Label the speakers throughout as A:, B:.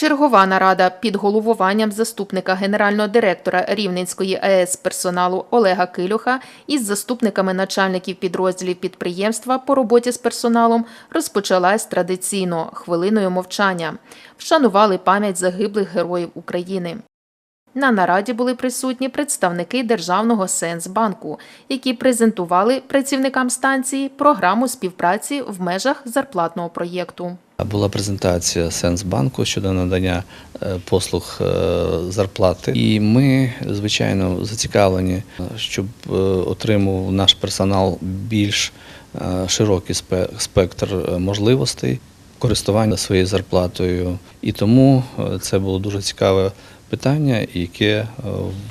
A: Чергова нарада під головуванням заступника генерального директора Рівненської АЕС персоналу Олега Килюха із заступниками начальників підрозділів підприємства по роботі з персоналом розпочалась традиційно хвилиною мовчання. Вшанували пам'ять загиблих героїв України. На нараді були присутні представники Державного Сенсбанку, які презентували працівникам станції програму співпраці в межах зарплатного проєкту.
B: Була презентація Сенсбанку щодо надання е, послуг е, зарплати. І ми, звичайно, зацікавлені, щоб е, отримав наш персонал більш широкий спектр можливостей користування своєю зарплатою. І тому це було дуже цікаве питання, яке е,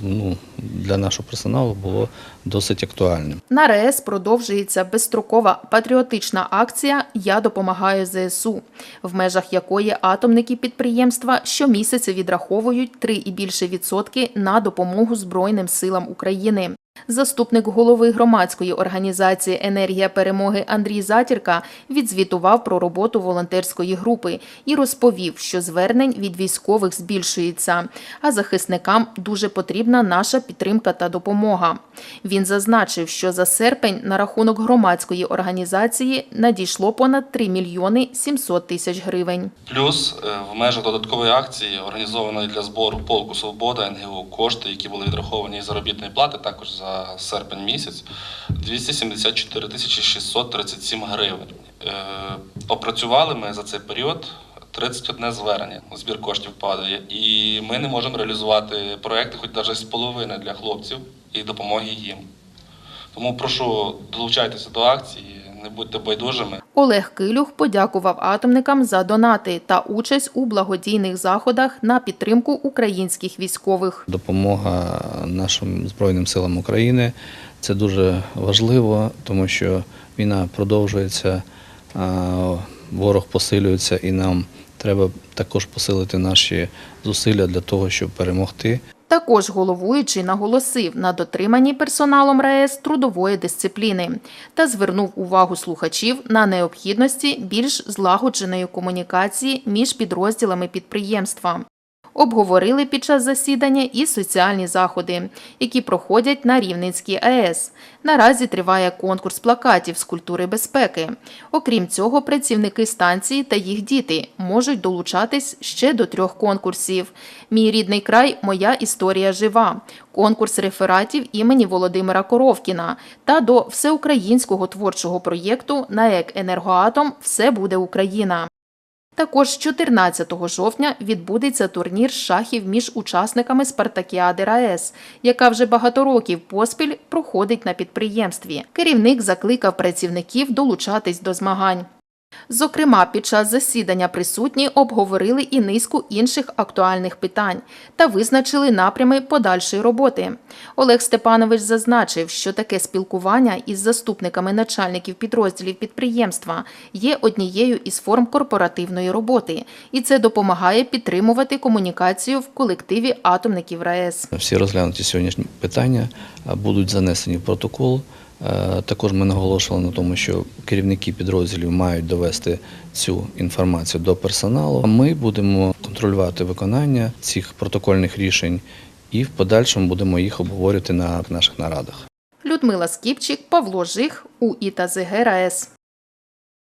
B: ну, для нашого персоналу було досить актуальним.
A: На РЕС продовжується безстрокова патріотична акція Я допомагаю ЗСУ, в межах якої атомники підприємства щомісяця відраховують 3 і більше відсотки на допомогу Збройним силам України. Заступник голови громадської організації Енергія перемоги Андрій Затірка відзвітував про роботу волонтерської групи і розповів, що звернень від військових збільшується, а захисникам дуже потрібна наша підтримка та допомога. Він зазначив, що за серпень на рахунок громадської організації надійшло понад 3 мільйони 700 тисяч гривень.
C: Плюс е, в межах додаткової акції, організованої для збору полку Свобода НГУ, кошти, які були відраховані заробітної плати, також за серпень місяць, 274 тисячі 637 гривень. Е, Опрацювали ми за цей період 31 звернення. Збір коштів падає, і ми не можемо реалізувати проекти, хоч навіть з половини для хлопців і допомоги їм. Тому прошу долучайтеся до акції, не будьте байдужими.
A: Олег Килюх подякував атомникам за донати та участь у благодійних заходах на підтримку українських військових.
B: Допомога нашим Збройним силам України це дуже важливо, тому що війна продовжується, ворог посилюється, і нам треба також посилити наші зусилля для того, щоб перемогти.
A: Також головуючий наголосив на дотриманні персоналом РаЕС трудової дисципліни та звернув увагу слухачів на необхідності більш злагодженої комунікації між підрозділами підприємства. Обговорили під час засідання і соціальні заходи, які проходять на Рівненській АЕС. Наразі триває конкурс плакатів з культури безпеки. Окрім цього, працівники станції та їх діти можуть долучатись ще до трьох конкурсів: Мій рідний край, моя історія жива, конкурс рефератів імені Володимира Коровкіна та до всеукраїнського творчого проєкту НАЕК Енергоатом Все буде Україна. Також 14 жовтня відбудеться турнір шахів між учасниками Спартакіади РаЕС, яка вже багато років поспіль проходить на підприємстві. Керівник закликав працівників долучатись до змагань. Зокрема, під час засідання присутні обговорили і низку інших актуальних питань та визначили напрями подальшої роботи. Олег Степанович зазначив, що таке спілкування із заступниками начальників підрозділів підприємства є однією із форм корпоративної роботи, і це допомагає підтримувати комунікацію в колективі атомників РаЕС.
B: Всі розглянуті сьогоднішні питання будуть занесені в протокол. Е, Також ми наголошували на тому, що керівники підрозділів мають довести цю інформацію до персоналу. Ми будемо контролювати виконання цих протокольних рішень і в подальшому будемо їх обговорювати на наших нарадах.
A: Людмила Скіпчик, Павло Жих, УІТАЗГРАЕС. ЗГ РаЕС.